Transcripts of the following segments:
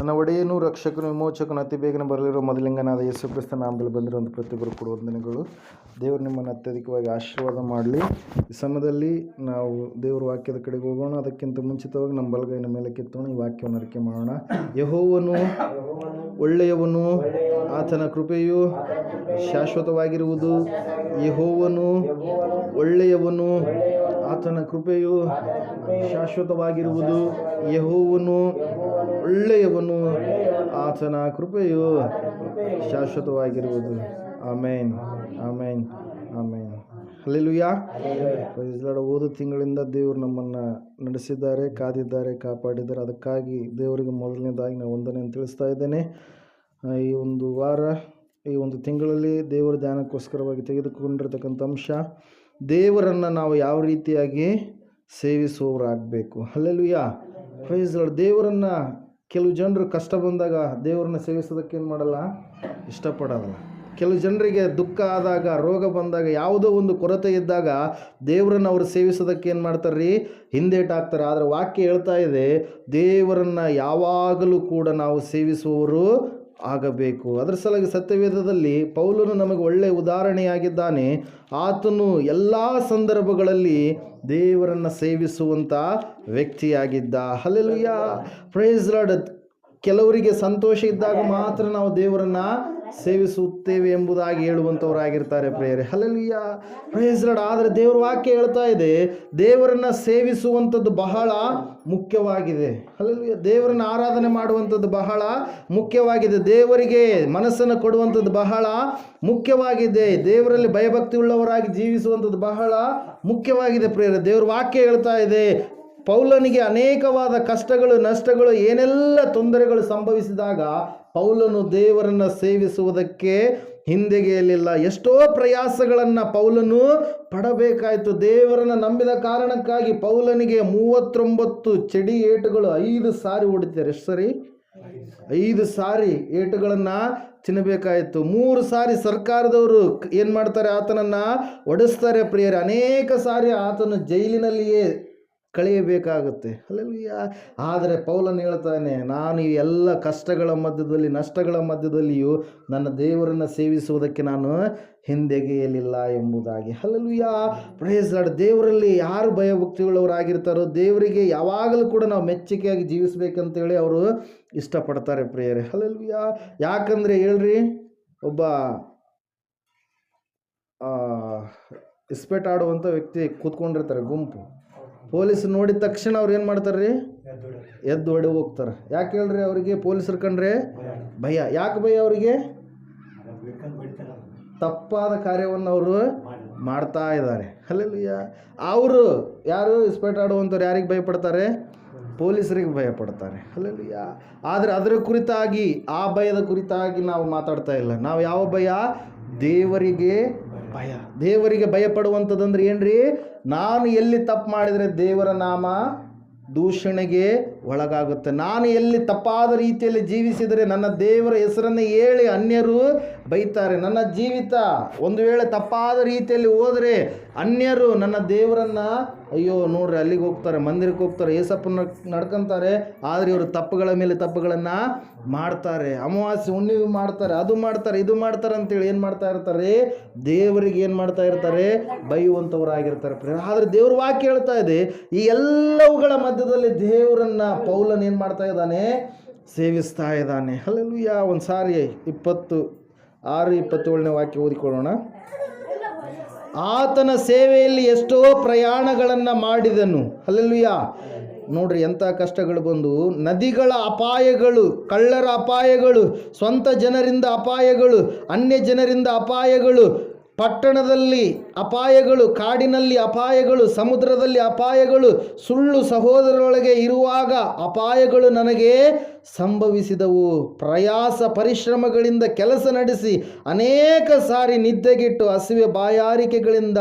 ನನ್ನ ಒಡೆಯನು ರಕ್ಷಕನು ವಿಮೋಚಕನು ಅತಿ ಬೇಗನೆ ಬರಲಿರೋ ಮೊದಲಿಂಗನಾದ ಯೇಸು ಕ್ರಿಸ್ತ ನಾಮದಲ್ಲಿ ಬಂದಿರುವಂಥ ಪ್ರತಿಯೊಬ್ಬರು ಕೊಡುವ ವಂದನೆಗಳು. ದೇವರು ನಿಮ್ಮನ್ನು ಅತ್ಯಧಿಕವಾಗಿ ಆಶೀರ್ವಾದ ಮಾಡಲಿ. ಈ ಸಮಯದಲ್ಲಿ ನಾವು ದೇವರ ವಾಕ್ಯದ ಕಡೆಗೆ ಹೋಗೋಣ. ಅದಕ್ಕಿಂತ ಮುಂಚಿತವಾಗಿ ನಮ್ಮ ಬಲಗೈನ ಮೇಲೆ ಕಿತ್ತೋಣ. ಈ ವಾಕ್ಯವನ್ನು ಅರಿಕೆ ಮಾಡೋಣ. ಯಹೋವನು ಒಳ್ಳೆಯವನು. ಆತನ ಕೃಪೆಯು ಶಾಶ್ವತವಾಗಿರುವುದು. ಯಹೋವನು ಒಳ್ಳೆಯವನು. ಆತನ ಕೃಪೆಯು ಶಾಶ್ವತವಾಗಿರುವುದು. ಯಹೋವನು ಒಳ್ಳೆಯವನು ಆತನ ಕೃಪೆಯು ಶಾಶ್ವತವಾಗಿರುವುದು. ಆಮೇನ್. ಆಮೇನ್. ಆಮೇನ್. ಅಲ್ಲೆಲುಯ್ಯ ಪ್ರೈಸ್ಲಾಡ ಓದು ತಿಂಗಳಿಂದ ದೇವರು ನಮ್ಮನ್ನು ನಡೆಸಿದ್ದಾರೆ ಕಾದಿದ್ದಾರೆ ಕಾಪಾಡಿದ್ದಾರೆ. ಅದಕ್ಕಾಗಿ ದೇವರಿಗೆ ಮೊದಲನೇದಾಗಿ ನಾವು ವಂದನೆ ತಿಳಿಸ್ತಾ ಇದ್ದೇನೆ. ಈ ಒಂದು ವಾರ ಈ ಒಂದು ತಿಂಗಳಲ್ಲಿ ದೇವರ ಧ್ಯಾನಕ್ಕೋಸ್ಕರವಾಗಿ ತೆಗೆದುಕೊಂಡಿರ್ತಕ್ಕಂಥ ಅಂಶ ದೇವರನ್ನು ನಾವು ಯಾವ ರೀತಿಯಾಗಿ ಸೇವಿಸುವವರಾಗಬೇಕು? ಅಲ್ಲೆಲುಯ್ಯ ಪ್ರೈಸ್ ದೇವರನ್ನು ಕೆಲವು ಜನರು ಕಷ್ಟ ಬಂದಾಗ ದೇವರನ್ನ ಸೇವಿಸೋದಕ್ಕೆ ಏನು ಮಾಡಲ್ಲ? ಇಷ್ಟಪಡೋಲ್ಲ ಕೆಲವು ಜನರಿಗೆ ದುಃಖ ಆದಾಗ, ರೋಗ ಬಂದಾಗ, ಯಾವುದೋ ಒಂದು ಕೊರತೆ ಇದ್ದಾಗ ದೇವರನ್ನು ಅವರು ಸೇವಿಸೋದಕ್ಕೆ ಏನು ಮಾಡ್ತಾರೆ ರೀ ಆಗ್ತಾರೆ ಆದರೆ ವಾಕ್ಯ ಹೇಳ್ತಾ ಇದೆ, ದೇವರನ್ನು ಯಾವಾಗಲೂ ಕೂಡ ನಾವು ಸೇವಿಸುವವರು ಆಗಬೇಕು. ಅದರ ಸಲುವಾಗಿ ಸತ್ಯವೇದದಲ್ಲಿ ಪೌಲನು ನಮಗೆ ಒಳ್ಳೆಯ ಉದಾಹರಣೆಯಾಗಿದ್ದಾನೆ. ಆತನು ಎಲ್ಲ ಸಂದರ್ಭಗಳಲ್ಲಿ ದೇವರನ್ನು ಸೇವಿಸುವಂಥ ವ್ಯಕ್ತಿಯಾಗಿದ್ದ. ಅಲ್ಲೆಲ್ಲ ಪ್ರೈಸ್ ಲಾಡ್ ಕೆಲವರಿಗೆ ಸಂತೋಷ ಇದ್ದಾಗ ಮಾತ್ರ ನಾವು ದೇವರನ್ನ ಸೇವಿಸುತ್ತೇವೆ ಎಂಬುದಾಗಿ ಹೇಳುವಂಥವರಾಗಿರ್ತಾರೆ ಪ್ರೇಯರೆ. ಹಲಲಿಯ ಪ್ರೇಸ್ಲಡ್ ಆದರೆ ದೇವರ ವಾಕ್ಯ ಹೇಳ್ತಾ ಇದೆ, ದೇವರನ್ನ ಸೇವಿಸುವಂಥದ್ದು ಬಹಳ ಮುಖ್ಯವಾಗಿದೆ. ಹಲಲಿಯ ದೇವರನ್ನ ಆರಾಧನೆ ಮಾಡುವಂಥದ್ದು ಬಹಳ ಮುಖ್ಯವಾಗಿದೆ. ದೇವರಿಗೆ ಮನಸ್ಸನ್ನು ಕೊಡುವಂಥದ್ದು ಬಹಳ ಮುಖ್ಯವಾಗಿದೆ. ದೇವರಲ್ಲಿ ಭಯಭಕ್ತಿ ಉಳ್ಳವರಾಗಿ ಜೀವಿಸುವಂಥದ್ದು ಬಹಳ ಮುಖ್ಯವಾಗಿದೆ ಪ್ರೇಯರೆ. ದೇವರು ವಾಕ್ಯ ಹೇಳ್ತಾ ಇದೆ, ಪೌಲನಿಗೆ ಅನೇಕವಾದ ಕಷ್ಟಗಳು, ನಷ್ಟಗಳು, ಏನೆಲ್ಲ ತೊಂದರೆಗಳು ಸಂಭವಿಸಿದಾಗ ಪೌಲನು ದೇವರನ್ನು ಸೇವಿಸುವುದಕ್ಕೆ ಹಿಂದೆಗೆಯಲಿಲ್ಲ ಎಷ್ಟೋ ಪ್ರಯಾಸಗಳನ್ನು ಪೌಲನು ಪಡಬೇಕಾಯಿತು. ದೇವರನ್ನು ನಂಬಿದ ಕಾರಣಕ್ಕಾಗಿ ಪೌಲನಿಗೆ ಮೂವತ್ತೊಂಬತ್ತು ಚಡಿ ಏಟುಗಳು ಐದು ಸಾರಿ ಹೊಡಿತಾರೆ ಎಷ್ಟು ಸರಿ? ಐದು ಸಾರಿ ಏಟುಗಳನ್ನು ತಿನ್ನಬೇಕಾಯಿತು. ಮೂರು ಸಾರಿ ಸರ್ಕಾರದವರು ಏನು ಮಾಡ್ತಾರೆ? ಆತನನ್ನು ಒಡಿಸ್ತಾರೆ ಪ್ರಿಯರೇ. ಅನೇಕ ಸಾರಿ ಆತನು ಜೈಲಿನಲ್ಲಿಯೇ ಕಳೆಯಬೇಕಾಗುತ್ತೆ. ಅಲ್ಲಲ್ವಿಯ ಆದರೆ ಪೌಲನ್ ಹೇಳ್ತಾನೆ, ನಾನು ಈ ಎಲ್ಲ ಕಷ್ಟಗಳ ಮಧ್ಯದಲ್ಲಿ, ನಷ್ಟಗಳ ಮಧ್ಯದಲ್ಲಿಯೂ ನನ್ನ ದೇವರನ್ನು ಸೇವಿಸುವುದಕ್ಕೆ ನಾನು ಹಿಂದೆಗೆಯಲಿಲ್ಲ ಎಂಬುದಾಗಿ. ಅಲ್ಲಲ್ವಿಯ ಪ್ರೈಸ್ ಲಾರ್ಡ್ ದೇವರಲ್ಲಿ ಯಾರು ಭಯಭಕ್ತಿಗಳವರಾಗಿರ್ತಾರೋ ದೇವರಿಗೆ ಯಾವಾಗಲೂ ಕೂಡ ನಾವು ಮೆಚ್ಚುಗೆಯಾಗಿ ಜೀವಿಸಬೇಕಂತೇಳಿ ಅವರು ಇಷ್ಟಪಡ್ತಾರೆ ಪ್ರಿಯರೇ. ಯಾ ಯಾಕಂದರೆ ಹೇಳ್ರಿ, ಒಬ್ಬ ಇಸ್ಪೇಟ್ ಆಡುವಂಥ ವ್ಯಕ್ತಿ ಕೂತ್ಕೊಂಡಿರ್ತಾರೆ ಗುಂಪು. ಪೊಲೀಸ್ ನೋಡಿದ ತಕ್ಷಣ ಅವ್ರು ಏನು ಮಾಡ್ತಾರೆ ರೀ ಎದ್ದು ಹೊಡೆ ಹೋಗ್ತಾರೆ. ಯಾಕೆ ಹೇಳ್ರಿ ಅವರಿಗೆ ಪೊಲೀಸರು ಕಂಡ್ರೆ ಭಯ. ಯಾಕೆ ಭಯ ಅವರಿಗೆ? ತಪ್ಪಾದ ಕಾರ್ಯವನ್ನು ಅವರು ಮಾಡ್ತಾ ಇದ್ದಾರೆ. ಅಲ್ಲೆಲ್ಲಯ್ಯ ಅವರು ಯಾರು ಇಸ್ಪೆಟ್ ಆಡುವಂಥವ್ರು ಯಾರಿಗೆ ಭಯಪಡ್ತಾರೆ? ಪೊಲೀಸರಿಗೆ ಭಯಪಡ್ತಾರೆ. ಅಲ್ಲೆಲ್ಲಯ್ಯ ಆದರೆ ಅದರ ಕುರಿತಾಗಿ ಆ ಭಯದ ಕುರಿತಾಗಿ ನಾವು ಮಾತಾಡ್ತಾ ಇಲ್ಲ. ನಾವು ಯಾವ ಭಯ? ದೇವರಿಗೆ ಭಯ. ದೇವರಿಗೆ ಭಯಪಡುವಂಥದ್ದಂದ್ರೆ ಏನ್ರಿ? ನಾನು ಎಲ್ಲಿ ತಪ್ಪು ಮಾಡಿದರೆ ದೇವರ ನಾಮ ದೂಷಣೆಗೆ ಒಳಗಾಗುತ್ತೆ. ನಾನು ಎಲ್ಲಿ ತಪ್ಪಾದ ರೀತಿಯಲ್ಲಿ ಜೀವಿಸಿದರೆ ನನ್ನ ದೇವರ ಹೆಸರನ್ನು ಹೇಳಿ ಅನ್ಯರು ಬೈತಾರೆ. ನನ್ನ ಜೀವಿತ ಒಂದು ವೇಳೆ ತಪ್ಪಾದ ರೀತಿಯಲ್ಲಿ ಹೋದರೆ ಅನ್ಯರು ನನ್ನ ದೇವರನ್ನು, ಅಯ್ಯೋ ನೋಡ್ರಿ ಅಲ್ಲಿಗೆ ಹೋಗ್ತಾರೆ, ಮಂದಿರಕ್ಕೆ ಹೋಗ್ತಾರೆ, ಏಸಪ್ಪನ ನಡ್ಕೊತಾರೆ. ಆದರೆ ಇವರು ತಪ್ಪುಗಳ ಮೇಲೆ ತಪ್ಪುಗಳನ್ನು ಮಾಡ್ತಾರೆ. ಅಮಾವಾಸ್ಯೆ ಹುಣ್ಣಿಮೆ ಮಾಡ್ತಾರೆ, ಅದು ಮಾಡ್ತಾರೆ, ಇದು ಮಾಡ್ತಾರೆ ಅಂತೇಳಿ ಏನು ಮಾಡ್ತಾ ಇರ್ತಾರೆ? ದೇವರಿಗೆ ಏನು ಮಾಡ್ತಾ ಇರ್ತಾರೆ? ಬೈಯುವಂಥವ್ರು ಆಗಿರ್ತಾರೆ ಆದರೆ ದೇವ್ರ ವಾಕ್ಯ ಹೇಳ್ತಾ ಇದೆ, ಈ ಎಲ್ಲವುಗಳ ಮಧ್ಯದಲ್ಲಿ ದೇವರನ್ನ ಪೌಲನ್ ಏನು ಮಾಡ್ತಾ ಇದ್ದಾನೆ? ಸೇವಿಸ್ತಾ ಇದ್ದಾನೆ. ಅಲ್ಲೆಲ್ಲೂಯ್ಯ ಒಂದು ಸಾರಿ ಇಪ್ಪತ್ತು ಆರು, ಇಪ್ಪತ್ತೇಳನೇ ವಾಕ್ಯ ಓದಿಕೊಳ್ಳೋಣ. ಆತನ ಸೇವೆಯಲ್ಲಿ ಎಷ್ಟೋ ಪ್ರಯಾಣಗಳನ್ನು ಮಾಡಿದನು. ಅಲ್ಲೆಲ್ಲೂಯ್ಯ ನೋಡ್ರಿ ಎಂಥ ಕಷ್ಟಗಳು ಬಂದು, ನದಿಗಳ ಅಪಾಯಗಳು, ಕಳ್ಳರ ಅಪಾಯಗಳು, ಸ್ವಂತ ಜನರಿಂದ ಅಪಾಯಗಳು ಅನ್ಯ ಜನರಿಂದ ಅಪಾಯಗಳು ಪಟ್ಟಣದಲ್ಲಿ ಅಪಾಯಗಳು, ಕಾಡಿನಲ್ಲಿ ಅಪಾಯಗಳು, ಸಮುದ್ರದಲ್ಲಿ ಅಪಾಯಗಳು, ಸುಳ್ಳು ಸಹೋದರರೊಳಗೆ ಇರುವಾಗ ಅಪಾಯಗಳು ನನಗೆ ಸಂಭವಿಸಿದವು. ಪ್ರಯಾಸ ಪರಿಶ್ರಮಗಳಿಂದ ಕೆಲಸ ನಡೆಸಿ ಅನೇಕ ಸಾರಿ ನಿದ್ದೆಗಿಟ್ಟು ಹಸಿವೆ ಬಾಯಾರಿಕೆಗಳಿಂದ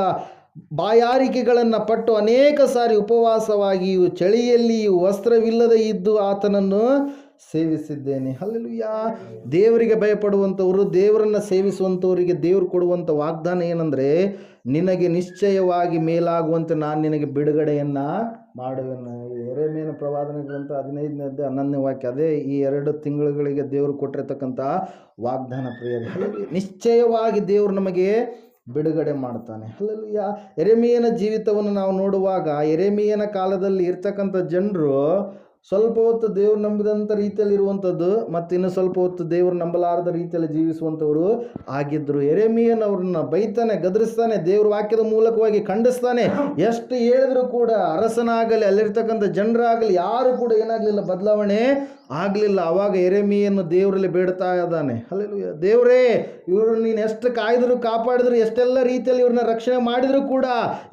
ಬಾಯಾರಿಕೆಗಳನ್ನು ಪಟ್ಟು ಅನೇಕ ಸಾರಿ ಉಪವಾಸವಾಗಿಯೂ, ಚಳಿಯಲ್ಲಿಯೂ ವಸ್ತ್ರವಿಲ್ಲದೆ ಇದ್ದು ಆತನನ್ನು ಸೇವಿಸಿದ್ದೇನೆ. ಅಲ್ಲೆಲುಯ್ಯ ದೇವರಿಗೆ ಭಯಪಡುವಂಥವರು, ದೇವರನ್ನು ಸೇವಿಸುವಂಥವರಿಗೆ ದೇವರು ಕೊಡುವಂಥ ವಾಗ್ದಾನ ಏನಂದರೆ, ನಿನಗೆ ನಿಶ್ಚಯವಾಗಿ ಮೇಲಾಗುವಂತೆ ನಾನು ನಿನಗೆ ಬಿಡುಗಡೆಯನ್ನು ಮಾಡುವೆನು. ಎರಡನೇನು ಪ್ರವಾದನೆ ಗ್ರಂಥ ಹದಿನೈದನೇದ್ದು ಹನ್ನೊಂದನೇ ವಾಕ್ಯ. ಅದೇ ಈ ಎರಡು ತಿಂಗಳುಗಳಿಗೆ ದೇವರು ಕೊಟ್ಟಿರ್ತಕ್ಕಂಥ ವಾಗ್ದಾನ ಪ್ರಿಯರೇ. ನಿಶ್ಚಯವಾಗಿ ದೇವರು ನಮಗೆ ಬಿಡುಗಡೆ ಮಾಡ್ತಾನೆ. ಅಲ್ಲಲ್ಲಿಯ ಎರೆಮಿಯನ ಜೀವಿತವನ್ನು ನಾವು ನೋಡುವಾಗ ಎರೆಮಿಯನ ಕಾಲದಲ್ಲಿ ಇರ್ತಕ್ಕಂಥ ಜನರು ಸ್ವಲ್ಪ ಹೊತ್ತು ದೇವ್ರು ನಂಬಿದಂಥ ರೀತಿಯಲ್ಲಿ ಇರುವಂಥದ್ದು ಮತ್ತು ಇನ್ನು ಸ್ವಲ್ಪ ಹೊತ್ತು ದೇವ್ರು ನಂಬಲಾರದ ರೀತಿಯಲ್ಲಿ ಜೀವಿಸುವಂಥವರು ಆಗಿದ್ದರು. ಎರೆಮಿಯನವ್ರನ್ನ ಬೈತಾನೆ, ಗದರಿಸ್ತಾನೆ, ದೇವ್ರ ವಾಕ್ಯದ ಮೂಲಕವಾಗಿ ಖಂಡಿಸ್ತಾನೆ. ಎಷ್ಟು ಹೇಳಿದ್ರು ಕೂಡ ಅರಸನಾಗಲಿ, ಅಲ್ಲಿರ್ತಕ್ಕಂಥ ಜನರಾಗಲಿ, ಯಾರು ಕೂಡ ಏನಾಗಲಿಲ್ಲ, ಬದಲಾವಣೆ ಆಗಲಿಲ್ಲ. ಅವಾಗ ಎರೆಮಿಯನ್ನು ದೇವರಲ್ಲಿ ಬೇಡ್ತಾ ಇದ್ದಾನೆ. ಅಲ್ಲಿ ದೇವರೇ, ಇವರು ನೀನು ಎಷ್ಟು ಕಾಯ್ದರು ಕಾಪಾಡಿದ್ರು, ಎಷ್ಟೆಲ್ಲ ರೀತಿಯಲ್ಲಿ ಇವ್ರನ್ನ ರಕ್ಷಣೆ ಮಾಡಿದ್ರು ಕೂಡ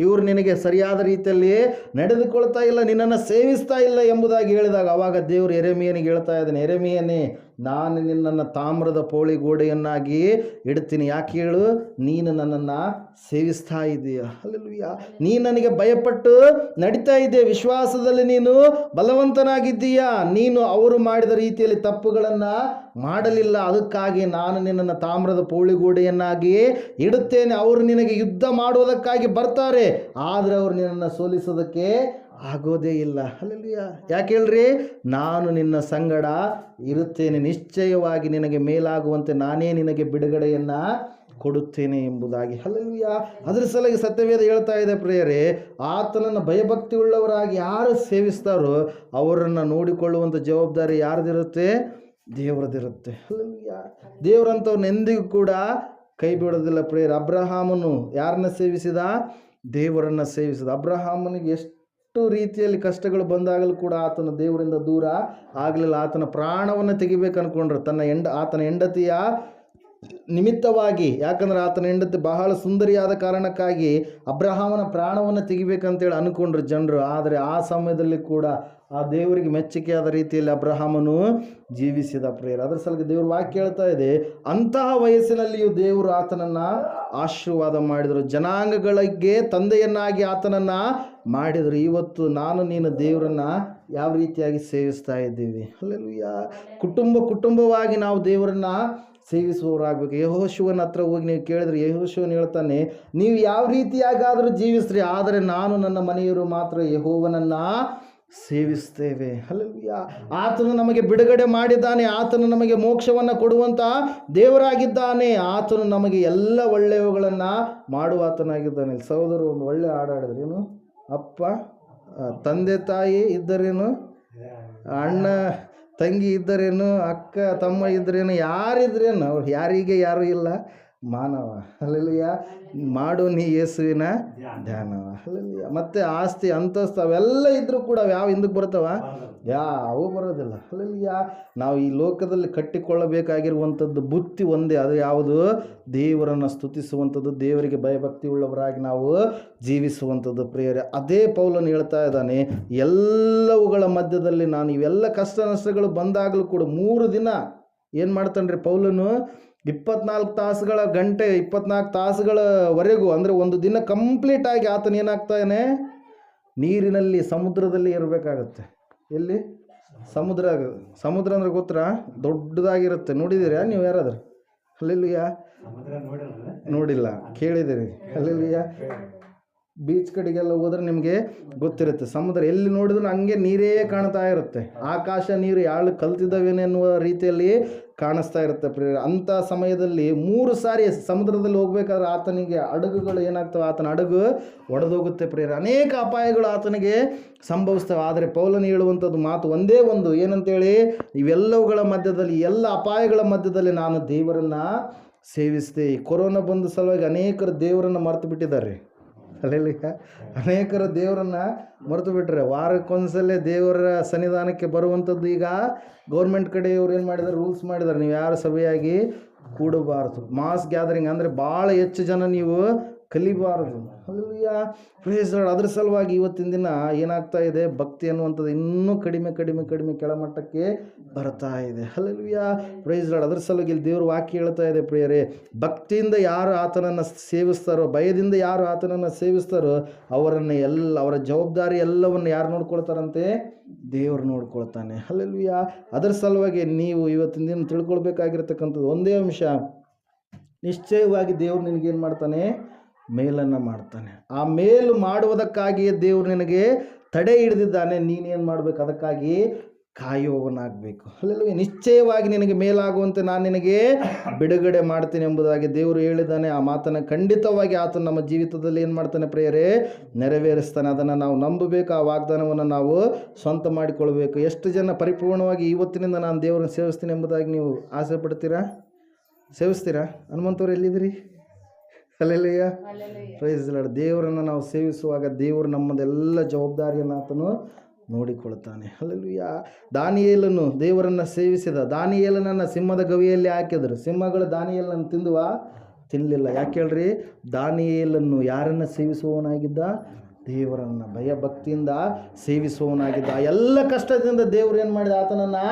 ಇವರು ನಿನಗೆ ಸರಿಯಾದ ರೀತಿಯಲ್ಲಿ ನಡೆದುಕೊಳ್ತಾ ಇಲ್ಲ, ನಿನ್ನನ್ನು ಸೇವಿಸ್ತಾ ಇಲ್ಲ ಎಂಬುದಾಗಿ ಹೇಳಿದಾಗ ಅವಾಗ ದೇವರು ಎರೆಮಿಯನಿಗೆ ಹೇಳ್ತಾ ಇದ್ದಾನೆ ಎರೆಮಿಯನೇ ನಾನು ನಿನ್ನನ್ನು ತಾಮ್ರದ ಪೋಳಿ ಗೋಡೆಯನ್ನಾಗಿ ಇಡ್ತೀನಿ. ಯಾಕೆ ಹೇಳು? ನೀನು ನನ್ನನ್ನು ಸೇವಿಸ್ತಾ ಇದೀಯ? ಅಲ್ಲೆಲ್ಲೂಯ್ಯ ನೀ ನನಗೆ ಭಯಪಟ್ಟು ನಡೀತಾ ಇದೆ ವಿಶ್ವಾಸದಲ್ಲಿ ನೀನು ಬಲವಂತನಾಗಿದ್ದೀಯಾ? ನೀನು ಅವರು ಮಾಡಿದ ರೀತಿಯಲ್ಲಿ ತಪ್ಪುಗಳನ್ನು ಮಾಡಲಿಲ್ಲ. ಅದಕ್ಕಾಗಿ ನಾನು ನಿನ್ನನ್ನು ತಾಮ್ರದ ಪೋಳಿಗೋಡೆಯನ್ನಾಗಿ ಇಡುತ್ತೇನೆ. ಅವರು ನಿನಗೆ ಯುದ್ಧ ಮಾಡುವುದಕ್ಕಾಗಿ ಬರ್ತಾರೆ. ಆದರೆ ಅವರು ನಿನ್ನನ್ನು ಸೋಲಿಸೋದಕ್ಕೆ ಆಗೋದೇ ಇಲ್ಲ. ಅಲ್ಲಲ್ಲಿಯ ಯಾಕೆ ಹೇಳ್ರಿ? ನಾನು ನಿನ್ನ ಸಂಗಡ ಇರುತ್ತೇನೆ. ನಿಶ್ಚಯವಾಗಿ ನಿನಗೆ ಮೇಲಾಗುವಂತೆ ನಾನೇ ನಿನಗೆ ಬಿಡುಗಡೆಯನ್ನು ಕೊಡುತ್ತೇನೆ ಎಂಬುದಾಗಿ. ಅಲ್ಲಲ್ವಿಯ ಅದರ ಸಲುವಾಗಿ ಸತ್ಯವೇದ ಹೇಳ್ತಾ ಇದೆ ಪ್ರಿಯರೇ, ಆತನನ್ನು ಭಯಭಕ್ತಿ ಉಳ್ಳವರಾಗಿ ಯಾರು ಸೇವಿಸ್ತಾರೋ ಅವರನ್ನು ನೋಡಿಕೊಳ್ಳುವಂಥ ಜವಾಬ್ದಾರಿ ಯಾರ್ದಿರುತ್ತೆ? ದೇವರದಿರುತ್ತೆ ಅಲ್ಲಿಯ ದೇವರಂಥವ್ರನ್ನ ಎಂದಿಗೂ ಕೂಡ ಕೈ ಬಿಡೋದಿಲ್ಲ ಪ್ರೇಯರ್. ಅಬ್ರಹಾಮನು ಯಾರನ್ನ ಸೇವಿಸಿದ? ದೇವರನ್ನು ಸೇವಿಸಿದ. ಅಬ್ರಹಾಮನಿಗೆ ಎಷ್ಟು ರೀತಿಯಲ್ಲಿ ಕಷ್ಟಗಳು ಬಂದಾಗಲೂ ಕೂಡ ಆತನ ದೇವರಿಂದ ದೂರ ಆಗಲಿಲ್ಲ. ಆತನ ಪ್ರಾಣವನ್ನು ತೆಗಿಬೇಕು ಅನ್ಕೊಂಡ್ರು. ತನ್ನ ಹೆಂಡ, ಆತನ ಹೆಂಡತಿಯ ನಿಮಿತ್ತವಾಗಿ, ಯಾಕಂದ್ರೆ ಆತನ ಹೆಂಡತಿ ಬಹಳ ಸುಂದರಿಯಾದ ಕಾರಣಕ್ಕಾಗಿ ಅಬ್ರಹಾಮನ ಪ್ರಾಣವನ್ನು ತೆಗಿಬೇಕಂತೇಳಿ ಅನ್ಕೊಂಡ್ರು ಜನರು. ಆದರೆ ಆ ಸಮಯದಲ್ಲಿ ಕೂಡ ಆ ದೇವರಿಗೆ ಮೆಚ್ಚುಗೆಯಾದ ರೀತಿಯಲ್ಲಿ ಅಬ್ರಹಾಮನು ಜೀವಿಸಿದ ಪ್ರೇಯರ್. ಅದರ ಸಲುವಾಗಿ ದೇವರು ವಾಕ್ಯ ಹೇಳ್ತಾ ಇದೆ, ಅಂತಹ ವಯಸ್ಸಿನಲ್ಲಿಯೂ ದೇವರು ಆತನನ್ನು ಆಶೀರ್ವಾದ ಮಾಡಿದರು. ಜನಾಂಗಗಳಿಗೆ ತಂದೆಯನ್ನಾಗಿ ಆತನನ್ನು ಮಾಡಿದರು. ಇವತ್ತು ನಾನು ನೀನು ದೇವರನ್ನು ಯಾವ ರೀತಿಯಾಗಿ ಸೇವಿಸ್ತಾ ಇದ್ದೀವಿ? ಅಲ್ಲೆಲ್ಲ ಕುಟುಂಬ ಕುಟುಂಬವಾಗಿ ನಾವು ದೇವರನ್ನು ಸೇವಿಸುವವರಾಗಬೇಕು. ಯಹೋಶುವನ ಹತ್ರ ಹೋಗಿ ನೀವು ಕೇಳಿದ್ರೆ ಯಹೋಶುವನ್ ಹೇಳ್ತಾನೆ, ನೀವು ಯಾವ ರೀತಿಯಾಗಾದರೂ ಜೀವಿಸ್ರಿ, ಆದರೆ ನಾನು ನನ್ನ ಮನೆಯವರು ಮಾತ್ರ ಯಹೋವನನ್ನು ಸೇವಿಸ್ತೇವೆ. ಅಲ್ಲಲ್ವಿಯ ಆತನು ನಮಗೆ ಬಿಡುಗಡೆ ಮಾಡಿದ್ದಾನೆ. ಆತನು ನಮಗೆ ಮೋಕ್ಷವನ್ನು ಕೊಡುವಂಥ ದೇವರಾಗಿದ್ದಾನೆ. ಆತನು ನಮಗೆ ಎಲ್ಲ ಒಳ್ಳೆಯವುಗಳನ್ನು ಮಾಡುವ ಆತನಾಗಿದ್ದಾನೆ ಸಹೋದರು ಒಂದು ಒಳ್ಳೆ ಹಾಡು ಹಾಡಿದ್ರು. ಏನು? ಅಪ್ಪ ತಂದೆ, ತಾಯಿ ಇದ್ದರೇನು? ಅಣ್ಣ, ತಂಗಿ ಇದ್ದರೇನು? ಅಕ್ಕ, ತಮ್ಮ ಇದ್ದರೇನು? ಯಾರಿದ್ರೇನು? ಅವ್ರು ಯಾರಿಗೆ ಯಾರು ಇಲ್ಲ. ಮಾನವ. ಅಲ್ಲಿಯ ಮಾಡು ನೀ ಯೇಸುವಿನ ಧ್ಯಾನವ. ಅಲ್ಲಿಯ ಮತ್ತೆ ಆಸ್ತಿ ಅಂತಸ್ತು ಅವೆಲ್ಲ ಇದ್ರೂ ಕೂಡ ಯಾವ ಹಿಂದಕ್ಕೆ ಬರ್ತಾವ ಯಾವೂ ಬರೋದಿಲ್ಲ. ಅಲ್ಲಿಯ ನಾವು ಈ ಲೋಕದಲ್ಲಿ ಕಟ್ಟಿಕೊಳ್ಳಬೇಕಾಗಿರುವಂಥದ್ದು ಬುತ್ತಿ ಒಂದೇ. ಅದು ಯಾವುದು? ದೇವರನ್ನು ಸ್ತುತಿಸುವಂಥದ್ದು ದೇವರಿಗೆ ಭಯಭಕ್ತಿ ಉಳ್ಳವರಾಗಿ ನಾವು ಜೀವಿಸುವಂಥದ್ದು ಪ್ರಿಯರೇ. ಅದೇ ಪೌಲನು ಹೇಳ್ತಾ ಇದ್ದಾನೆ ಎಲ್ಲವುಗಳ ಮಧ್ಯದಲ್ಲಿ ನಾನು ಇವೆಲ್ಲ ಕಷ್ಟ ನಷ್ಟಗಳು ಬಂದಾಗಲೂ ಕೂಡ ಮೂರು ದಿನ ಏನು ಮಾಡ್ತಾನೆ ರೀ ಪೌಲನು? ಇಪ್ಪತ್ನಾಲ್ಕು ತಾಸುಗಳ ಗಂಟೆ, ಇಪ್ಪತ್ನಾಲ್ಕು ತಾಸುಗಳವರೆಗೂ, ಅಂದರೆ ಒಂದು ದಿನ ಕಂಪ್ಲೀಟ್ ಆಗಿ ಆತನ ಏನಾಗ್ತಾನೆ? ನೀರಿನಲ್ಲಿ, ಸಮುದ್ರದಲ್ಲಿ ಇರಬೇಕಾಗತ್ತೆ ಎಲ್ಲಿ? ಸಮುದ್ರ ಸಮುದ್ರ ಅಂದ್ರೆ ಗೊತ್ತರ ದೊಡ್ಡದಾಗಿರುತ್ತೆ. ನೋಡಿದ್ದೀರಾ ನೀವು ಯಾರಾದ್ರೂ? ಅಲ್ಲಿಯ ನೋಡಿಲ್ಲ ಕೇಳಿದಿರಿ ಅಲ್ಲಿಯ ಬೀಚ್ ಕಡೆಗೆಲ್ಲ ಹೋದ್ರೆ ನಿಮಗೆ ಗೊತ್ತಿರುತ್ತೆ. ಸಮುದ್ರ ಎಲ್ಲಿ ನೋಡಿದ್ರು ಹಂಗೆ ನೀರೇ ಕಾಣ್ತಾ ಇರುತ್ತೆ. ಆಕಾಶ, ನೀರು ಯಾಳು ಕಲ್ತಿದ್ದಾವೇನೆ ಎನ್ನುವ ರೀತಿಯಲ್ಲಿ ಕಾಣಿಸ್ತಾ ಇರುತ್ತೆ ಪ್ರಿಯ ಅಂಥ ಸಮಯದಲ್ಲಿ ಮೂರು ಸಾರಿ ಸಮುದ್ರದಲ್ಲಿ ಹೋಗ್ಬೇಕಾದ್ರೆ ಆತನಿಗೆ ಹಡಗುಗಳು ಏನಾಗ್ತವೆ? ಆತನ ಹಡಗು ಒಡೆದೋಗುತ್ತೆ ಪ್ರಿಯರ. ಅನೇಕ ಅಪಾಯಗಳು ಆತನಿಗೆ ಸಂಭವಿಸ್ತವೆ. ಆದರೆ ಪೌಲನು ಹೇಳುವಂಥದ್ದು ಮಾತು ಒಂದೇ ಒಂದು. ಏನಂತೇಳಿ, ಇವೆಲ್ಲವುಗಳ ಮಧ್ಯದಲ್ಲಿ, ಎಲ್ಲ ಅಪಾಯಗಳ ಮಧ್ಯದಲ್ಲಿ ನಾನು ದೇವರನ್ನು ಸೇವಿಸಿದೆ. ಈ ಕೊರೋನಾ ಬಂದ ಸಲುವಾಗಿ ಅನೇಕರು ದೇವರನ್ನು ಮರೆತು ಬಿಟ್ಟಿದ್ದಾರೆ ಅಲ್ಲೆಲ್ಲ ಅನೇಕರು ದೇವರನ್ನ ಮರೆತು ಬಿಟ್ರೆ ವಾರಕ್ಕೊಂದ್ಸಲೇ ದೇವರ ಸನ್ನಿಧಾನಕ್ಕೆ ಬರುವಂಥದ್ದು ಈಗ ಗೌರ್ಮೆಂಟ್ ಕಡೆಯವ್ರು ಏನು ಮಾಡಿದ್ದಾರೆ ರೂಲ್ಸ್ ಮಾಡಿದ್ದಾರೆ ನೀವು ಯಾರು ಸಭೆಯಾಗಿ ಕೂಡಬಾರದು. ಮಾಸ್ ಗ್ಯಾದರಿಂಗ್ ಅಂದರೆ ಭಾಳ ಹೆಚ್ಚು ಜನ ನೀವು ಕಲಿಬಾರದು. ಅಲ್ಲಿಯ ಪ್ರೇಸ್ ಅದ್ರ ಸಲುವಾಗಿ ಇವತ್ತಿನ ದಿನ ಏನಾಗ್ತಾ ಇದೆ? ಭಕ್ತಿ ಅನ್ನುವಂಥದ್ದು ಇನ್ನೂ ಕಡಿಮೆ ಕಡಿಮೆ ಕಡಿಮೆ ಕೆಳಮಟ್ಟಕ್ಕೆ ಬರ್ತಾ ಇದೆ. ಅಲ್ಲಿಯ ಪ್ರೈಸ್ ಅದ್ರ ಸಲುವಾಗಿ ಇಲ್ಲಿ ದೇವ್ರ ವಾಕ್ಯ ಹೇಳ್ತಾ ಇದೆ, ಪ್ರಿಯರೇ. ಭಕ್ತಿಯಿಂದ ಯಾರು ಆತನನ್ನು ಸೇವಿಸ್ತಾರೋ, ಭಯದಿಂದ ಯಾರು ಆತನನ್ನು ಸೇವಿಸ್ತಾರೋ, ಅವರನ್ನು ಎಲ್ಲ, ಅವರ ಜವಾಬ್ದಾರಿ ಎಲ್ಲವನ್ನು ಯಾರು ನೋಡ್ಕೊಳ್ತಾರಂತೆ? ದೇವರು ನೋಡ್ಕೊಳ್ತಾನೆ. ಅಲ್ಲೆಲ್ವಿಯ ಅದರ ಸಲುವಾಗಿ ನೀವು ಇವತ್ತಿನ ದಿನ ತಿಳ್ಕೊಳ್ಬೇಕಾಗಿರ್ತಕ್ಕಂಥದ್ದು ಒಂದೇ ಅಂಶ. ನಿಶ್ಚಯವಾಗಿ ದೇವ್ರು ನಿನಗೇನು ಮಾಡ್ತಾನೆ? ಮೇಲನ್ನು ಮಾಡ್ತಾನೆ. ಆ ಮೇಲು ಮಾಡುವುದಕ್ಕಾಗಿಯೇ ದೇವರು ನಿನಗೆ ತಡೆ ಹಿಡಿದಿದ್ದಾನೆ, ನೀನೇನು ಮಾಡಬೇಕು? ಅದಕ್ಕಾಗಿ ಕಾಯುವವನಾಗಬೇಕು ಅಲ್ಲೆಲ್ಲ ನಿಶ್ಚಯವಾಗಿ ನಿನಗೆ ಮೇಲಾಗುವಂತೆ ನಾನು ನಿನಗೆ ಬಿಡುಗಡೆ ಮಾಡ್ತೀನಿ ಎಂಬುದಾಗಿ ದೇವರು ಹೇಳಿದ್ದಾನೆ. ಆ ಮಾತನ್ನು ಖಂಡಿತವಾಗಿ ಆತ ನಮ್ಮ ಜೀವಿತದಲ್ಲಿ ಏನು ಮಾಡ್ತಾನೆ ಪ್ರೇಯರೇ? ನೆರವೇರಿಸ್ತಾನೆ. ಅದನ್ನು ನಾವು ನಂಬಬೇಕು. ಆ ವಾಗ್ದಾನವನ್ನು ನಾವು ಸ್ವಂತ ಮಾಡಿಕೊಳ್ಬೇಕು. ಎಷ್ಟು ಜನ ಪರಿಪೂರ್ಣವಾಗಿ ಇವತ್ತಿನಿಂದ ನಾನು ದೇವರನ್ನು ಸೇವಿಸ್ತೀನಿ ಎಂಬುದಾಗಿ ನೀವು ಆಸೆ ಪಡ್ತೀರಾ ಸೇವಿಸ್ತೀರಾ? ಹನುಮಂತವ್ರು ಎಲ್ಲಿದ್ದೀರಿ? ಅಲ್ಲೆಲ್ಲಯ್ಯ ಪ್ರೈಸ್ ಲಡ್ ದೇವರನ್ನು ನಾವು ಸೇವಿಸುವಾಗ ದೇವರು ನಮ್ಮದೆಲ್ಲ ಜವಾಬ್ದಾರಿಯನ್ನು ಆತನು ನೋಡಿಕೊಳ್ತಾನೆ. ಅಲ್ಲೆಲ್ಲ ದಾನಿಯೇಲನ್ನು ದೇವರನ್ನು ಸೇವಿಸಿದ. ದಾನಿಯೇಲನನ್ನು ಸಿಂಹದ ಗವಿಯಲ್ಲಿ ಹಾಕಿದರು. ಸಿಂಹಗಳು ದಾನಿಯೇಲನನ್ನು ತಿಂದುವ? ತಿನ್ನಲಿಲ್ಲ ಯಾಕೆ ಹೇಳ್ರಿ? ದಾನಿಯೇಲನ್ನು ಯಾರನ್ನು ಸೇವಿಸುವವನಾಗಿದ್ದ? ದೇವರನ್ನು ಭಯಭಕ್ತಿಯಿಂದ ಸೇವಿಸುವವನಾಗಿದ್ದ. ಎಲ್ಲ ಕಷ್ಟದಿಂದ ದೇವರು ಏನು ಮಾಡಿದ? ಆತನನ್ನು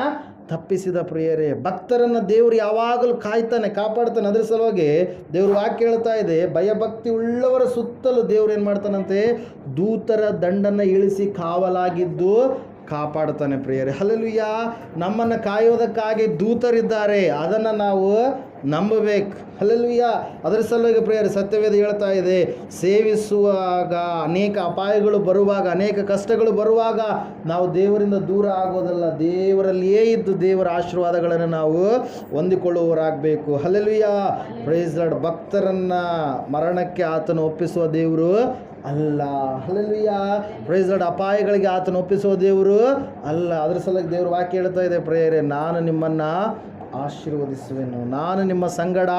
ತಪ್ಪಿಸಿದ ಪ್ರಿಯರೇ, ಭಕ್ತರನ್ನು ದೇವರು ಯಾವಾಗಲೂ ಕಾಯ್ತಾನೆ, ಕಾಪಾಡ್ತಾನೆ. ಅದರ ಸಲುವಾಗಿ ದೇವರು ವಾಕ್ಯ ಹೇಳ್ತಾ ಇದೆ, ಭಯಭಕ್ತಿ ಉಳ್ಳವರ ಸುತ್ತಲೂ ದೇವ್ರು ಏನು ಮಾಡ್ತಾನಂತೆ? ದೂತರ ದಂಡನ್ನು ಇಳಿಸಿ ಕಾವಲಾಗಿದ್ದು ಕಾಪಾಡ್ತಾನೆ ಪ್ರಿಯರೇ. ಅಲ್ಲೆಲ್ಲೂಯ್ಯ ನಮ್ಮನ್ನು ಕಾಯೋದಕ್ಕಾಗಿ ದೂತರಿದ್ದಾರೆ. ಅದನ್ನು ನಾವು ನಂಬಬೇಕು. ಅಲ್ಲೆಲ್ಲೂಯ್ಯ ಅದರ ಸಲುವಾಗಿ ಪ್ರಿಯರಿ, ಸತ್ಯವೇದ ಹೇಳ್ತಾ ಇದೆ, ಸೇವಿಸುವಾಗ ಅನೇಕ ಅಪಾಯಗಳು ಬರುವಾಗ, ಅನೇಕ ಕಷ್ಟಗಳು ಬರುವಾಗ ನಾವು ದೇವರಿಂದ ದೂರ ಆಗೋದಲ್ಲ. ದೇವರಲ್ಲಿಯೇ ಇದ್ದು ದೇವರ ಆಶೀರ್ವಾದಗಳನ್ನು ನಾವು ಹೊಂದಿಕೊಳ್ಳುವವರಾಗಬೇಕು. ಅಲ್ಲೆಲ್ಲೂಯ್ಯ ಪ್ರೈಸ್ ಭಕ್ತರನ್ನು ಮರಣಕ್ಕೆ ಆತನು ಒಪ್ಪಿಸುವ ದೇವರು ಅಲ್ಲ ಅಲ್ಲಲ್ಲಿಯ ಪ್ರೈಸ್ಡ್ ಅಪಾಯಗಳಿಗೆ ಆತನ ಒಪ್ಪಿಸೋ ದೇವರು ಅಲ್ಲ. ಅದ್ರ ಸಲಕ್ಕೆ ದೇವರು ವಾಕ್ಯ ಹೇಳ್ತಾ ಇದೆ, ಪ್ರೇಯರೆ, ನಾನು ನಿಮ್ಮನ್ನು ಆಶೀರ್ವದಿಸುವೆನು. ನಾನು ನಿಮ್ಮ ಸಂಗಡ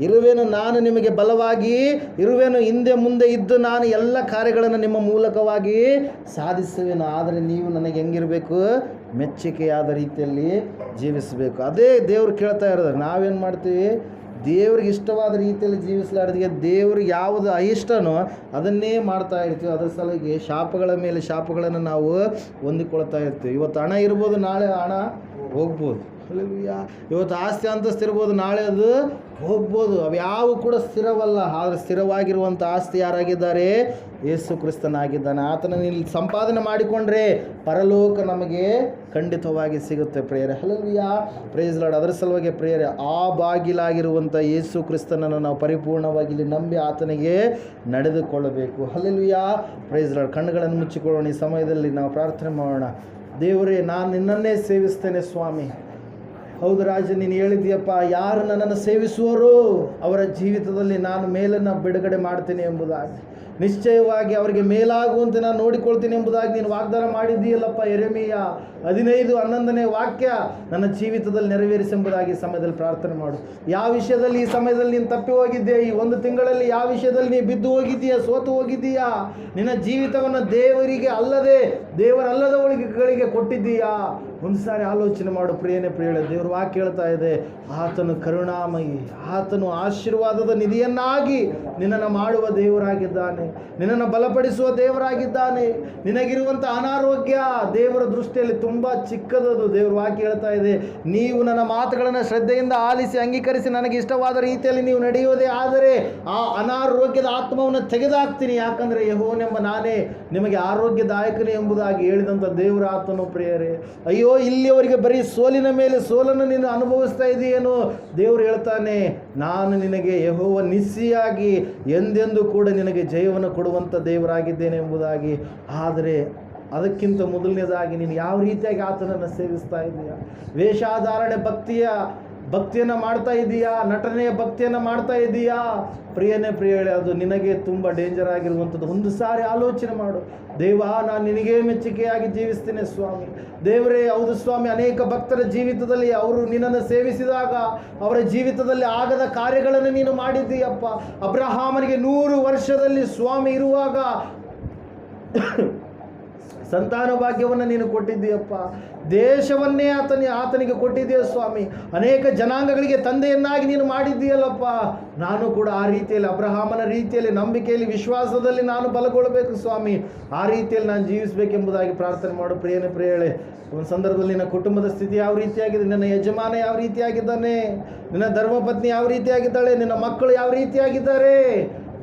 ಇರುವೆನು. ನಾನು ನಿಮಗೆ ಬಲವಾಗಿ ಇರುವೆನು. ಹಿಂದೆ ಮುಂದೆ ಇದ್ದು ನಾನು ಎಲ್ಲ ಕಾರ್ಯಗಳನ್ನು ನಿಮ್ಮ ಮೂಲಕವಾಗಿ ಸಾಧಿಸುವೆನು. ಆದರೆ ನೀವು ನನಗೆ ಹೆಂಗಿರಬೇಕು? ಮೆಚ್ಚುಗೆಯಾದ ರೀತಿಯಲ್ಲಿ ಜೀವಿಸಬೇಕು. ಅದೇ ದೇವರು ಕೇಳ್ತಾ ಇರೋದು. ನಾವೇನು ಮಾಡ್ತೀವಿ? ದೇವ್ರಿಗೆ ಇಷ್ಟವಾದ ರೀತಿಯಲ್ಲಿ ಜೀವಿಸಲಾರ್ದಿಗೆ ದೇವ್ರಿಗೆ ಯಾವುದು ಅಯಿಷ್ಟನೋ ಅದನ್ನೇ ಮಾಡ್ತಾ ಇರ್ತೀವಿ. ಅದರ ಸಲುವಾಗಿ ಶಾಪಗಳ ಮೇಲೆ ಶಾಪಗಳನ್ನು ನಾವು ಹೊಂದಿಕೊಳ್ತಾ ಇರ್ತೀವಿ. ಇವತ್ತು ಹಣ ಇರ್ಬೋದು, ನಾಳೆ ಹಣ. ಹೋಗ್ಬೋದು. ಇವತ್ತು ಆಸ್ತಿ ಅಂತಸ್ತಿರ್ಬೋದು ನಾಳೆ ಅದು ಹೋಗ್ಬೋದು. ಅವು ಯಾವ ಕೂಡ ಸ್ಥಿರವಲ್ಲ. ಆದರೆ ಸ್ಥಿರವಾಗಿರುವಂಥ ಆಸ್ತಿ ಯಾರಾಗಿದ್ದಾರೆ? ಯೇಸು ಕ್ರಿಸ್ತನಾಗಿದ್ದಾನೆ. ಆತನ ಇಲ್ಲಿ ಸಂಪಾದನೆ ಮಾಡಿಕೊಂಡ್ರೆ ಪರಲೋಕ ನಮಗೆ ಖಂಡಿತವಾಗಿ ಸಿಗುತ್ತೆ ಪ್ರೇಯರೆ. ಹಲವಿಯ ಪ್ರೇಸ್ ಲಾಡ್ ಅದರ ಸಲುವಾಗಿ ಪ್ರೇಯರೆ, ಆ ಬಾಗಿಲಾಗಿರುವಂಥ ಯೇಸು ಕ್ರಿಸ್ತನನ್ನು ನಾವು ಪರಿಪೂರ್ಣವಾಗಿ ಇಲ್ಲಿ ನಂಬಿ ಆತನಿಗೆ ನಡೆದುಕೊಳ್ಳಬೇಕು. ಹಲಲ್ವಿಯ ಪ್ರೇಸ್ ಲಾಡ್ ಕಣ್ಣುಗಳನ್ನು ಮುಚ್ಚಿಕೊಳ್ಳೋಣ. ಈ ಸಮಯದಲ್ಲಿ ನಾವು ಪ್ರಾರ್ಥನೆ ಮಾಡೋಣ. ದೇವರೇ, ನಾನು ನಿನ್ನನ್ನೇ ಸೇವಿಸ್ತೇನೆ ಸ್ವಾಮಿ. ಹೌದು ರಾಜ, ನೀನು ಹೇಳಿದ್ಯಪ್ಪ ಯಾರು ನನ್ನನ್ನು ಸೇವಿಸುವರೋ ಅವರ ಜೀವಿತದಲ್ಲಿ ನಾನು ಮೇಲನ್ನು ಬಿಡುಗಡೆ ಮಾಡ್ತೇನೆ ಎಂಬುದಾಗಿ. ನಿಶ್ಚಯವಾಗಿ ಅವರಿಗೆ ಮೇಲಾಗುವಂತೆ ನಾನು ನೋಡಿಕೊಳ್ತೀನಿ ಎಂಬುದಾಗಿ ನೀನು ವಾಗ್ದಾನ ಮಾಡಿದ್ದೀಯಲ್ಲಪ್ಪ ಎರೆಮೀಯ ಹದಿನೈದು ಹನ್ನೊಂದನೇ ವಾಕ್ಯ ನನ್ನ ಜೀವಿತದಲ್ಲಿ ನೆರವೇರಿಸೆಂಬುದಾಗಿ ಸಮಯದಲ್ಲಿ ಪ್ರಾರ್ಥನೆ ಮಾಡು. ಯಾವ ವಿಷಯದಲ್ಲಿ ಈ ಸಮಯದಲ್ಲಿ ನೀನು ತಪ್ಪಿ ಹೋಗಿದ್ದೆ ಈ ಒಂದು ತಿಂಗಳಲ್ಲಿ ಯಾವ ವಿಷಯದಲ್ಲಿ ನೀನು ಬಿದ್ದು ಹೋಗಿದ್ದೀಯಾ, ಸೋತು ಹೋಗಿದ್ದೀಯಾ? ನಿನ್ನ ಜೀವಿತವನ್ನು ದೇವರಿಗೆ ಅಲ್ಲದೆ ದೇವರಲ್ಲದವಳಿಗೆಗಳಿಗೆ ಕೊಟ್ಟಿದ್ದೀಯಾ? ಒಂದು ಸಾರಿ ಆಲೋಚನೆ ಮಾಡು. ಪ್ರಿಯನೇ, ಪ್ರಿಯಳೆ, ದೇವರು ವಾಕ್ಯ ಹೇಳ್ತಾ ಇದೆ, ಆತನು ಕರುಣಾಮಯಿ, ಆತನು ಆಶೀರ್ವಾದದ ನಿಧಿಯನ್ನಾಗಿ ನಿನ್ನನ್ನು ಮಾಡುವ ದೇವರಾಗಿದ್ದಾನೆ. ನಿನ್ನನ್ನು ಬಲಪಡಿಸುವ ದೇವರಾಗಿದ್ದಾನೆ. ನಿನಗಿರುವಂಥ ಅನಾರೋಗ್ಯ ದೇವರ ದೃಷ್ಟಿಯಲ್ಲಿ ತುಂಬ ಚಿಕ್ಕದದು. ದೇವರು ವಾಕ್ಯ ಹೇಳ್ತಾ ಇದೆ, ನೀವು ನನ್ನ ಮಾತುಗಳನ್ನು ಶ್ರದ್ಧೆಯಿಂದ ಆಲಿಸಿ, ಅಂಗೀಕರಿಸಿ ನನಗೆ ಇಷ್ಟವಾದ ರೀತಿಯಲ್ಲಿ ನೀವು ನಡೆಯುವುದೇ ಆದರೆ ಆ ಅನಾರೋಗ್ಯದ ಆತ್ಮವನ್ನು ತೆಗೆದಾಕ್ತೀನಿ. ಯಾಕಂದರೆ ಯಹೋನೆಂಬ ನಾನೇ ನಿಮಗೆ ಆರೋಗ್ಯದಾಯಕನೇ ಎಂಬುದಾಗಿ ಹೇಳಿದಂಥ ದೇವರ ಆತ್ಮನು ಪ್ರಿಯರೇ. ಅಯ್ಯೋ, ಇಲ್ಲಿಯವರಿಗೆ ಬರೀ ಸೋಲಿನ ಮೇಲೆ ಸೋಲನ್ನು ನೀನು ಅನುಭವಿಸ್ತಾ ಇದೆಯೇನು? ದೇವರು ಹೇಳ್ತಾನೆ ನಾನು ನಿನಗೆ ಯಹೋವ ನಿಸ್ಸಿಯಾಗಿ ಎಂದೆಂದೂ ಕೂಡ ನಿನಗೆ ಜಯವನ್ನು ಕೊಡುವಂಥ ದೇವರಾಗಿದ್ದೇನೆ ಎಂಬುದಾಗಿ. ಆದರೆ ಅದಕ್ಕಿಂತ ಮೊದಲನೇದಾಗಿ ನೀನು ಯಾವ ರೀತಿಯಾಗಿ ಆತನನ್ನು ಸೇವಿಸ್ತಾ ಇದೆಯಾ ವೇಷಾಧಾರಣೆ ಭಕ್ತಿಯ ಭಕ್ತಿಯನ್ನು ಮಾಡ್ತಾ ಇದೀಯಾ? ನಟನೆಯ ಭಕ್ತಿಯನ್ನು ಮಾಡ್ತಾ ಇದೀಯಾ? ಪ್ರಿಯನೇ ಪ್ರಿಯಳೆ, ಅದು ನಿನಗೆ ತುಂಬ ಡೇಂಜರ್ ಆಗಿರುವಂಥದ್ದು. ಒಂದು ಸಾರಿ ಆಲೋಚನೆ ಮಾಡು. ದೇವ, ನಾನು ನಿನಗೇ ಮೆಚ್ಚುಗೆಯಾಗಿ ಜೀವಿಸ್ತೇನೆ ಸ್ವಾಮಿ. ದೇವರೇ, ಹೌದು ಸ್ವಾಮಿ, ಅನೇಕ ಭಕ್ತರ ಜೀವಿತದಲ್ಲಿ ಅವರು ನಿನ್ನನ್ನು ಸೇವಿಸಿದಾಗ ಅವರ ಜೀವಿತದಲ್ಲಿ ಆಗದ ಕಾರ್ಯಗಳನ್ನು ನೀನು ಮಾಡಿದ್ದೀಯಪ್ಪ. ಅಬ್ರಹಾಮನಿಗೆ ನೂರು ವರ್ಷದಲ್ಲಿ ಸ್ವಾಮಿ ಇರುವಾಗ ಸಂತಾನ ಭಾಗ್ಯವನ್ನು ನೀನು ಕೊಟ್ಟಿದ್ದೀಯಪ್ಪ. ದೇಶವನ್ನೇ ಆತನಿ ಆತನಿಗೆ ಕೊಟ್ಟಿದ್ದೀಯ ಸ್ವಾಮಿ. ಅನೇಕ ಜನಾಂಗಗಳಿಗೆ ತಂದೆಯನ್ನಾಗಿ ನೀನು ಮಾಡಿದ್ದೀಯಲ್ಲಪ್ಪ. ನಾನು ಕೂಡ ಆ ರೀತಿಯಲ್ಲಿ ಅಬ್ರಹಾಮನ ರೀತಿಯಲ್ಲಿ ನಂಬಿಕೆಯಲ್ಲಿ ವಿಶ್ವಾಸದಲ್ಲಿ ನಾನು ಬಲಗೊಳ್ಳಬೇಕು ಸ್ವಾಮಿ. ಆ ರೀತಿಯಲ್ಲಿ ನಾನು ಜೀವಿಸಬೇಕೆಂಬುದಾಗಿ ಪ್ರಾರ್ಥನೆ ಮಾಡು. ಪ್ರಿಯನೇ ಪ್ರಿಯಳೆ ಒಂದು ಸಂದರ್ಭದಲ್ಲಿ ನನ್ನ ಕುಟುಂಬದ ಸ್ಥಿತಿ ಯಾವ ರೀತಿಯಾಗಿದೆ? ನನ್ನ ಯಜಮಾನ ಯಾವ ರೀತಿಯಾಗಿದ್ದಾನೆ? ನಿನ್ನ ಧರ್ಮಪತ್ನಿ ಯಾವ ರೀತಿಯಾಗಿದ್ದಾಳೆ? ನಿನ್ನ ಮಕ್ಕಳು ಯಾವ ರೀತಿಯಾಗಿದ್ದಾರೆ?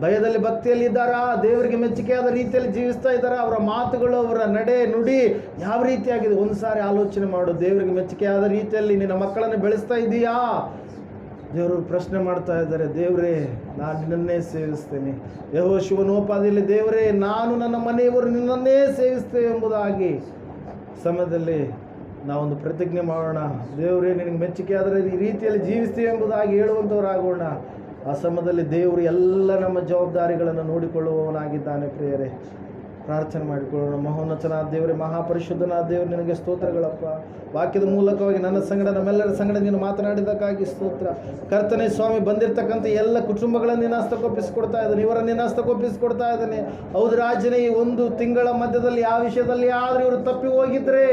ಭಯದಲ್ಲಿ ಭಕ್ತಿಯಲ್ಲಿ ಇದ್ದಾರಾ? ದೇವರಿಗೆ ಮೆಚ್ಚುಗೆಯಾದ ರೀತಿಯಲ್ಲಿ ಜೀವಿಸ್ತಾ ಇದ್ದಾರಾ? ಅವರ ಮಾತುಗಳು ಅವರ ನಡೆ ನುಡಿ ಯಾವ ರೀತಿಯಾಗಿದೆ? ಒಂದು ಸಾರಿ ಆಲೋಚನೆ ಮಾಡು. ದೇವರಿಗೆ ಮೆಚ್ಚುಗೆಯಾದ ರೀತಿಯಲ್ಲಿ ನಿನ್ನ ಮಕ್ಕಳನ್ನು ಬೆಳೆಸ್ತಾ ಇದೀಯಾ? ದೇವರು ಪ್ರಶ್ನೆ ಮಾಡ್ತಾ ಇದ್ದಾರೆ. ದೇವರೇ, ನಾನು ನಿನ್ನನ್ನೇ ಸೇವಿಸ್ತೇನೆ. ಯಹೋ ಶಿವನೋಪಾದಿಯಲ್ಲಿ ದೇವರೇ, ನಾನು ನನ್ನ ಮನೆಯವರು ನಿನ್ನನ್ನೇ ಸೇವಿಸ್ತೇವೆ ಎಂಬುದಾಗಿ ಸಮಯದಲ್ಲಿ ನಾವೊಂದು ಪ್ರತಿಜ್ಞೆ ಮಾಡೋಣ. ದೇವರೇ, ನಿನಗೆ ಮೆಚ್ಚುಗೆ ಆದರೆ ಈ ರೀತಿಯಲ್ಲಿ ಜೀವಿಸ್ತೀವಿ ಎಂಬುದಾಗಿ ಹೇಳುವಂಥವರಾಗೋಣ ಆ ಸಮಯದಲ್ಲಿ ದೇವರು ಎಲ್ಲ ನಮ್ಮ ಜವಾಬ್ದಾರಿಗಳನ್ನು ನೋಡಿಕೊಳ್ಳುವವನಾಗಿದ್ದಾನೆ ಪ್ರಿಯರೇ. ಪ್ರಾರ್ಥನೆ ಮಾಡಿಕೊಳ್ಳೋಣ. ಮಹೋನ್ನತನಾದ ದೇವರೇ, ಮಹಾಪರಿಶುದ್ಧನಾದ ದೇವರು, ನಿನಗೆ ಸ್ತೋತ್ರಗಳಪ್ಪ. ವಾಕ್ಯದ ಮೂಲಕವಾಗಿ ನನ್ನ ಸಂಗಡ, ನಮ್ಮೆಲ್ಲರ ಸಂಗಡ ನೀನು ಮಾತನಾಡಿದ್ದಕ್ಕಾಗಿ ಸ್ತೋತ್ರ. ಕರ್ತನೆ, ಸ್ವಾಮಿ ಬಂದಿರತಕ್ಕಂಥ ಎಲ್ಲ ಕುಟುಂಬಗಳನ್ನು ನೀನು ಹಸ್ತಕ್ಕೊಪ್ಪಿಸಿಕೊಡ್ತಾ ಇದ್ದಾನೆ. ಇವರ ನಿನ್ನ ಹಸ್ತಕ್ಕೊಪ್ಪಿಸಿಕೊಡ್ತಾ ಇದ್ದಾನೆ. ಹೌದು ರಾಜನೇ, ಈ ಒಂದು ತಿಂಗಳ ಮಧ್ಯದಲ್ಲಿ, ಆ ವಿಷಯದಲ್ಲಿ ಆದರೂ ಇವರು ತಪ್ಪಿ ಹೋಗಿದ್ರೆ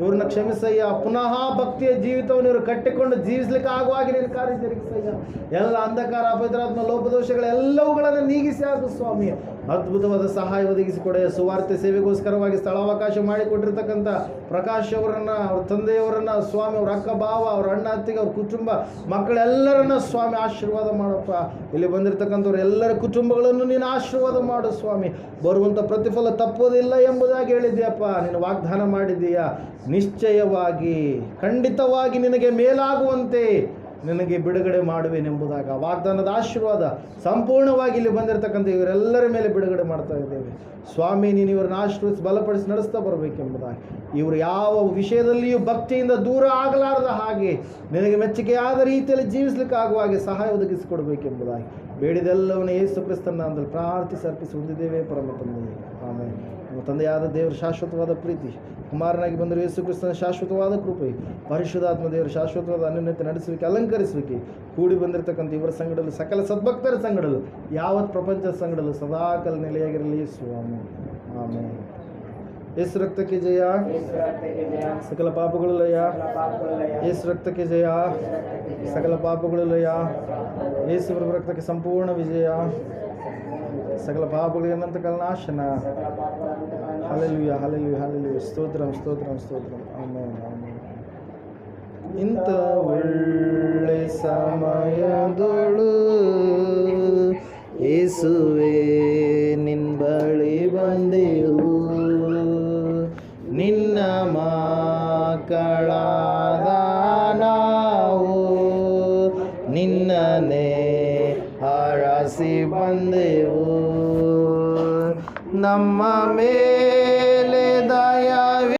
ಇವ್ರನ್ನ ಕ್ಷಮಿಸಯ್ಯ. ಪುನಃ ಭಕ್ತಿಯ ಜೀವಿತವನ್ನು ಇವರು ಕಟ್ಟಿಕೊಂಡು ಜೀವಿಸ್ಲಿಕ್ಕೆ ಆಗುವಾಗಿ ನೀನು ಕಾರ್ಯ ಜರುಗಿಸಯ್ಯ. ಎಲ್ಲ ಅಂಧಕಾರ ಅಪವಿತ್ರಾತ್ಮ ಲೋಪದೋಷಗಳೆಲ್ಲವುಗಳನ್ನು ನೀಗಿಸಿ ಹಾಕು ಸ್ವಾಮಿ. ಅದ್ಭುತವಾದ ಸಹಾಯ ಒದಗಿಸಿಕೊಡೆ ಸುವಾರ್ತೆ ಸೇವೆಗೋಸ್ಕರವಾಗಿ ಸ್ಥಳಾವಕಾಶ ಮಾಡಿಕೊಟ್ಟಿರ್ತಕ್ಕಂಥ ಪ್ರಕಾಶ್ ಅವರನ್ನು, ಅವ್ರ ತಂದೆಯವರನ್ನ, ಸ್ವಾಮಿ ಅವ್ರ ಅಕ್ಕ ಭಾವ ಅವ್ರ ಅಣ್ಣ ಅತ್ತಿಗೆ, ಅವ್ರ ಕುಟುಂಬ ಮಕ್ಕಳೆಲ್ಲರನ್ನ ಸ್ವಾಮಿ ಆಶೀರ್ವಾದ ಮಾಡಪ್ಪ. ಇಲ್ಲಿ ಬಂದಿರತಕ್ಕಂಥವ್ರು ಎಲ್ಲರ ಕುಟುಂಬಗಳನ್ನು ನೀನು ಆಶೀರ್ವಾದ ಮಾಡು ಸ್ವಾಮಿ. ಬರುವಂಥ ಪ್ರತಿಫಲ ತಪ್ಪೋದಿಲ್ಲ ಎಂಬುದಾಗಿ ಹೇಳಿದ್ಯಪ್ಪ. ನೀನು ವಾಗ್ದಾನ ಮಾಡಿದ್ದೀಯಾ? ನಿಶ್ಚಯವಾಗಿ, ಖಂಡಿತವಾಗಿ ನಿನಗೆ ಮೇಲಾಗುವಂತೆ. ನಿನಗೆ ಬಿಡುಗಡೆ ಮಾಡುವೆನೆಂಬುದಾಗ ವಾಗ್ದಾನದ ಆಶೀರ್ವಾದ ಸಂಪೂರ್ಣವಾಗಿ ಇಲ್ಲಿ ಬಂದಿರತಕ್ಕಂಥ ಇವರೆಲ್ಲರ ಮೇಲೆ ಬಿಡುಗಡೆ ಮಾಡ್ತಾ ಇದ್ದೇವೆ. ಸ್ವಾಮಿ, ನೀನು ಇವರನ್ನ ಆಶ್ರಯಿಸಿ ಬಲಪಡಿಸಿ ನಡೆಸ್ತಾ ಬರಬೇಕೆಂಬುದಾಗಿ. ಇವರು ಯಾವ ವಿಷಯದಲ್ಲಿಯೂ ಭಕ್ತಿಯಿಂದ ದೂರ ಆಗಲಾರದ ಹಾಗೆ ನಿನಗೆ ಮೆಚ್ಚುಗೆಯಾದ ರೀತಿಯಲ್ಲಿ ಜೀವಿಸಲಿಕ್ಕೆ ಆಗುವ ಹಾಗೆ ಸಹಾಯ ಒದಗಿಸಿಕೊಡ್ಬೇಕೆಂಬುದಾಗಿ ಬೇಡಿದೆಲ್ಲವನ್ನು ಯೇಸು ಕ್ರಿಸ್ತನ ಅಂದಲ್ಲಿ ಪ್ರಾರ್ಥಿಸಿ ಅರ್ಪಿಸಿ ಹೊಂದಿದ್ದೇವೆ ಪರಮ ಆಮೇಲೆ ತಂದೆಯಾದ ದೇವರ ಶಾಶ್ವತವಾದ ಪ್ರೀತಿ, ಕುಮಾರನಾಗಿ ಬಂದರು ಯೇಸು ಕ್ರಿಸ್ತನ ಶಾಶ್ವತವಾದ ಕೃಪೆ, ಪರಿಶುದ್ಧಾತ್ಮ ದೇವರ ಶಾಶ್ವತವಾದ ಅನ್ಯತೆ ನಡೆಸುವಿಕೆ, ಅಲಂಕರಿಸುವಿಕೆ, ಕೂಡಿ ಬಂದಿರತಕ್ಕಂಥ ಇವರ ಸಂಗಡಲು, ಸಕಲ ಸದ್ಭಕ್ತರ ಸಂಗಡಲು, ಯಾವತ್ ಪ್ರಪಂಚದ ಸಂಗಡಲು ಸದಾಕಾಲ ನೆಲೆಯಾಗಿರಲಿ ಸ್ವಾಮಿ ಆಮೇಲೆ ಎಸ್ ರಕ್ತಕ್ಕೆ ಜಯ. ಸಕಲ ಪಾಪಗಳು ಲಯ ಎಸ್ ರಕ್ತಕ್ಕೆ ಜಯ. ಸಕಲ ಪಾಪಗಳು ಲಯ ಯೇಸು ರಕ್ತಕ್ಕೆ ಸಂಪೂರ್ಣ ವಿಜಯ. ಸಕಲ ಪಾಪಗಳಿಗೆ ಅನಂತ ಕಲನಾಶನ. ಹಲಲುಯ ಹಲಲುಯ ಹಲಲುಯ ಸ್ತೋತ್ರಂ ಸ್ತೋತ್ರಂ ಸ್ತೋತ್ರಂ. ಆಮೇಲೆ ಆಮೇಲೆ ಇಂಥ ಒಳ್ಳೆ ಸಮಯದೊಳು ಏಸುವೆ, ನಿನ್ ಬಳಿ ಬಂದೆವು. ನಿನ್ನ ಮಕ್ಕಳಾದ ನಾವು ನಿನ್ನನೇ ಆರಾಸಿ ಬಂದೆವು. ನಮ್ಮ ಮೇಲೆ